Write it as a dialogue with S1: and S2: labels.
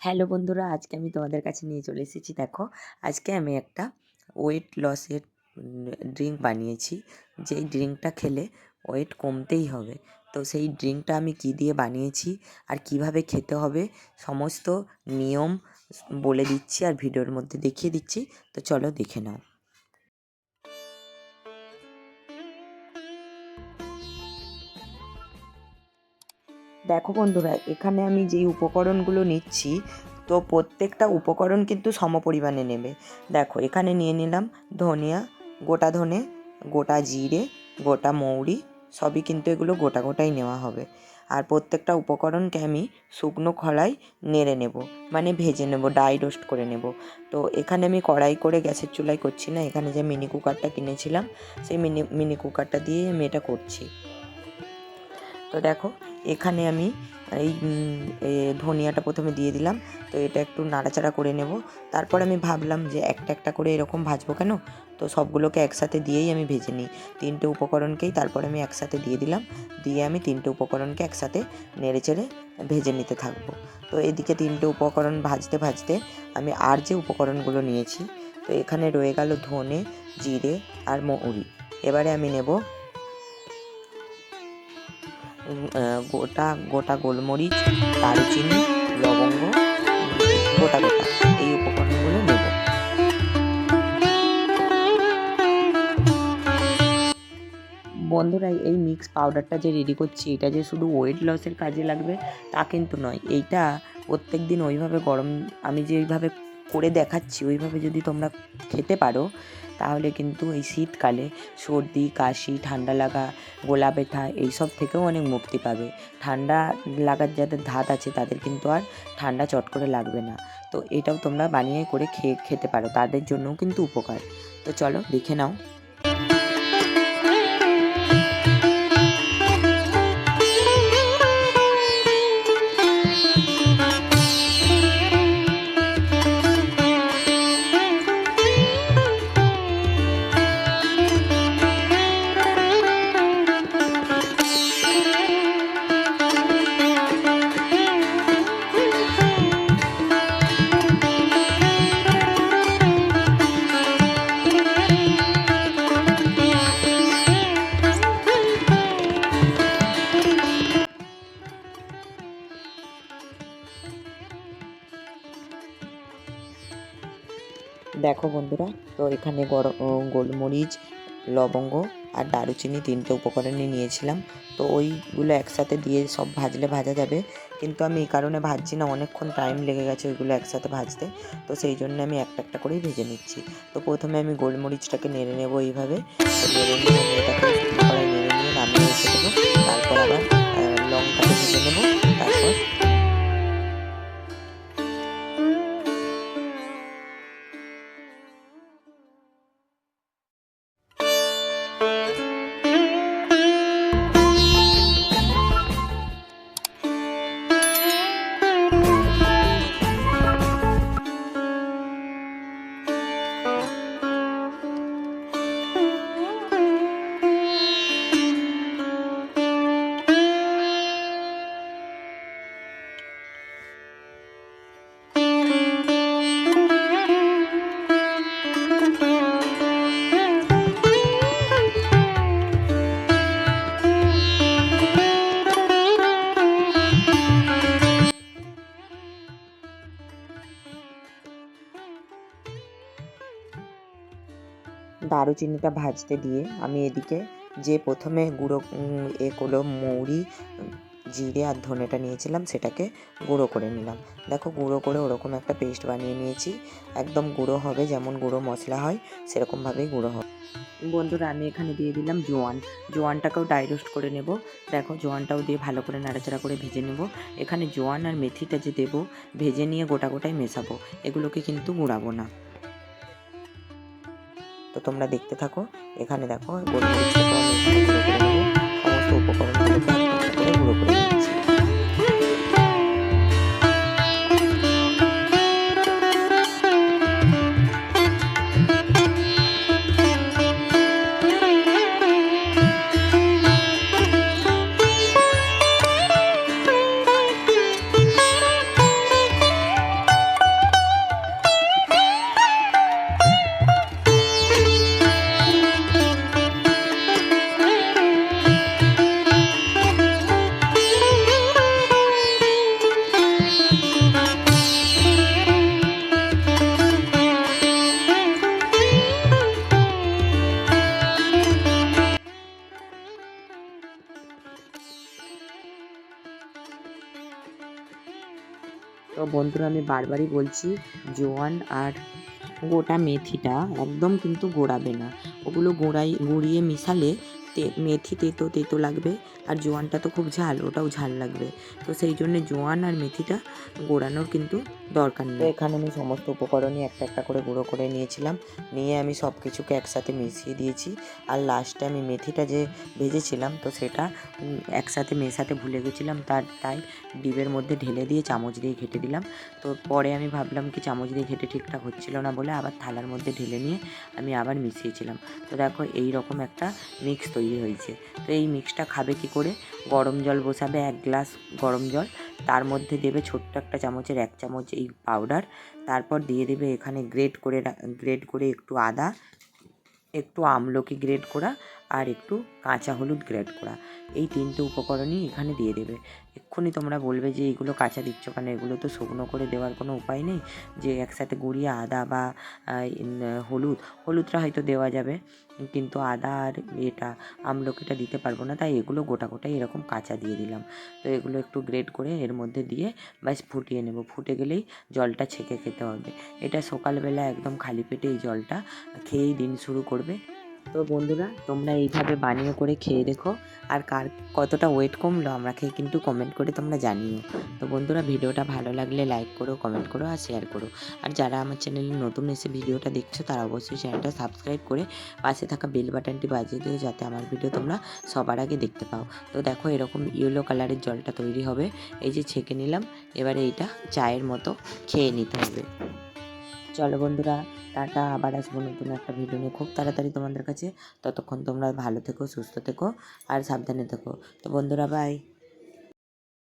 S1: Hello বন্ধুরা, আজকে আমি তোমাদের কাছে নিয়ে চলে এসেছি। দেখো, আজকে আমি একটা ওয়েট লসের ড্রিঙ্ক বানিয়েছি। যেই ড্রিঙ্কটা খেলে ওয়েট কমতেই হবে। তো সেই ড্রিঙ্কটা আমি কি দিয়ে বানিয়েছি আর কীভাবে খেতে হবে, সমস্ত নিয়ম বলে দিচ্ছি আর ভিডিওর মধ্যে দেখিয়ে দিচ্ছি। তো চলো দেখে নাও। দেখো বন্ধুরা, এখানে আমি যেই উপকরণগুলো নিচ্ছি, তো প্রত্যেকটা উপকরণ কিন্তু সমপরিমাণে নেবে। দেখো, এখানে নিয়ে নিলাম ধনিয়া, গোটা ধনে, গোটা জিরে, গোটা মৌরি, সবই কিন্তু এগুলো গোটা গোটাই নেওয়া হবে। আর প্রত্যেকটা উপকরণকে আমি শুকনো খড়াই নেড়ে নেব মানে ভেজে নেব ডাই রোস্ট করে নেব। তো এখানে আমি কড়াই করে গ্যাসের চুলাই করছি না, এখানে যে মিনি কুকারটা কিনেছিলাম, সেই মিনি মিনি কুকারটা দিয়ে আমি এটা করছি। তো দেখো এখানে আমি এই ধনিয়াটা প্রথমে দিয়ে দিলাম। তো এটা একটু নাড়াচাড়া করে নেব। তারপর আমি ভাবলাম যে একটা একটা করে এরকম ভাজবো কেন? তো সবগুলোকে একসাথে দিয়েই আমি ভেজে নিই। তিনটে উপকরণকেই তারপর আমি একসাথে দিয়ে দিলাম। দিয়ে আমি তিনটে উপকরণকে একসাথে নেড়ে চেড়ে ভেজে নিতে থাকব। তো এদিকে তিনটে উপকরণ ভাজতে ভাজতে আমি আর যে উপকরণগুলো নিয়েছি, তো এখানে রয়ে গেল ধনে, জিরে আর মৌরি। এবারে আমি নেব গোটা গোটা গোলমরিচ, দারুচিনি, লবঙ্গ, গোটা গোটা এই উপকরণগুলো নেব বন্ধুরা, এই মিক্স পাউডারটা যে রেডি করছি, এটা যে শুধু ওয়েট লসের কাজে লাগবে, তা কিন্তু নয়। এইটা প্রত্যেক দিন ওইভাবে গরম, আমি যে ওইভাবে করে দেখাচ্ছি, ওইভাবে যদি তোমরা খেতে পারো তাহলে কিন্তু এই শীতকালে সর্দি, কাশি, ঠান্ডা লাগা, গোলা ব্যথা এইসব থেকেও অনেক মুক্তি পাবে। ঠান্ডা লাগার যাদের ধাত আছে তাদের কিন্তু আর ঠান্ডা চট করে লাগবে না। তো এটাও তোমরা বানিয়ে করে খেয়ে, খেতে পারো। তাদের জন্যও কিন্তু উপকার। তো চলো দেখে নাও। দেখো বন্ধুরা, তো এখানে গরম গোলমরিচ, লবঙ্গ আর দারুচিনি তিনটে উপকরণে নিয়েছিলাম। তো ওইগুলো একসাথে দিয়ে সব ভাজলে ভাজা যাবে। কিন্তু আমি এই কারণে ভাজছি না, অনেকক্ষণ টাইম লেগে গেছে ওইগুলো একসাথে ভাজতে। তো সেই জন্য আমি একটা একটা করেই ভেজে নিচ্ছি। তো প্রথমে আমি গোলমরিচটাকে নেড়ে নেব এইভাবে। নেড়ে নিয়ে এটাকে নেড়ে নিয়ে নামিয়ে রেখে দেবো। তারপর আবার লঙ্কাটা ভেজে নেব। তারপর দারুচিনিটা ভাজতে দিয়ে আমি এদিকে যে প্রথমে গুঁড়ো এ করল মৌরি, জিরে আর ধনেটা নিয়েছিলাম সেটাকে গুঁড়ো করে নিলাম। দেখো গুঁড়ো করে ওরকম একটা পেস্ট বানিয়ে নিয়েছি। একদম গুঁড়ো হবে, যেমন গুঁড়ো মশলা হয়, সেরকমভাবেই গুঁড়ো হবে। বন্ধুরা, আমি এখানে দিয়ে দিলাম জোয়ান। জোয়ানটাকেও ডাই রোস্ট করে নেব। দেখো জোয়ানটাও দিয়ে ভালো করে নাড়াচাড়া করে ভেজে নেব। এখানে জোয়ান আর মেথিটা যে দেবো, ভেজে নিয়ে গোটা গোটাই মেশাবো। এগুলোকে কিন্তু গুঁড়াবো না। তো তোমরা দেখতে থাকো। এখানে দেখো বন্ধুরা, আমি বারবারই বলছি, জোয়ান আর গোটা মেথিটা একদম কিন্তু গোড়াবে না। ওগুলো গোড়াই, গুঁড়িয়ে মিশালে তে মেথি তেতো তেতো লাগবে। আর জোয়ানটা তো খুব ঝাল, ওটাও ঝাল লাগবে। তো সেই জন্য জোয়ান আর মেথিটা গোড়ানোর কিন্তু দরকার নেই। এখানে আমি সমস্ত উপকরণই একটা একটা করে গুঁড়ো করে নিয়েছিলাম। নিয়ে আমি সব কিছুকে একসাথে মিশিয়ে দিয়েছি। আর লাস্টে আমি মেথিটা যে ভেজেছিলাম, তো সেটা একসাথে মেশাতে ভুলে গেছিলাম। তার, তাই ডিবের মধ্যে ঢেলে দিয়ে চামচ দিয়ে ঘেটে দিলাম। তো পরে আমি ভাবলাম কি চামচ দিয়ে ঘেটে ঠিকঠাক হচ্ছিল না বলে আবার থালার মধ্যে ঢেলে নিয়ে আমি আবার মিশিয়েছিলাম। তো দেখো এই রকম একটা মিক্স তৈরি হয়েছে। তো এই মিক্সটা খাবে কি করে? গরম জল বসাবে, এক গ্লাস গরম জল, তার মধ্যে দেবে ছোট্ট একটা চামচের এক চামচ এই পাউডার তারপর দিয়ে দেবে এখানে গ্রেট করে গ্রেট করে একটু আদা, একটু আমলকি গ্রেট করা আর একটু কাঁচা হলুদ গ্রেট করা। এই তিনটে উপকরণই এখানে দিয়ে দেবে। এক্ষুনি তোমরা বলবে যে এইগুলো কাঁচা দিচ্ছ কেন? এগুলো তো শুকনো করে দেওয়ার কোনো উপায় নেই। যে একসাথে গুঁড়িয়ে আদা বা হলুদ, হলুদটা হয়তো দেওয়া যাবে। কিন্তু আদা আর এটা আমলকিটা দিতে পারব না। তাই এগুলো গোটা গোটাই এরকম কাঁচা দিয়ে দিলাম। তো এগুলো একটু গ্রেট করে এর মধ্যে দিয়ে ব্যাস ফুটিয়ে নেব। ফুটে গেলেই জলটা ছেঁকে খেতে হবে। এটা সকালবেলা একদম খালি পেটে এই জলটা খেয়েই দিন শুরু করবে। তো বন্ধুরা, তোমরা এইভাবে বানিয়ে করে খেয়ে দেখো। আর কার কতটা ওয়েট কমলো আমাকে কিন্তু কমেন্ট করে তোমরা জানিও। তো বন্ধুরা, ভিডিওটা ভালো লাগলে লাইক করো কমেন্ট করো আর শেয়ার করো। আর যারা আমার চ্যানেলে নতুন এসে ভিডিওটা দেখছ, তারা অবশ্যই চ্যানেলটা সাবস্ক্রাইব করে পাশে থাকা বেল বাটনটি বাজিয়ে দিও, যাতে আমার ভিডিও তোমরা সবার আগে দেখতে পাও। তো দেখো, এরকম ইয়েলো কালারের জলটা তৈরি হবে। এই যে ছেঁকে নিলাম, এবারে এইটা চায়ের মতো খেয়ে নিতে হবে। চলো বন্ধুরা, টাটা, আবার আসব নতুন একটা ভিডিও নিয়ে। খুব তাড়াতাড়ি তোমাদের কাছে। ততক্ষণ তোমরা ভালো থেকো, সুস্থ থেকো, আর সাবধানে থেকো। তো বন্ধুরা বাই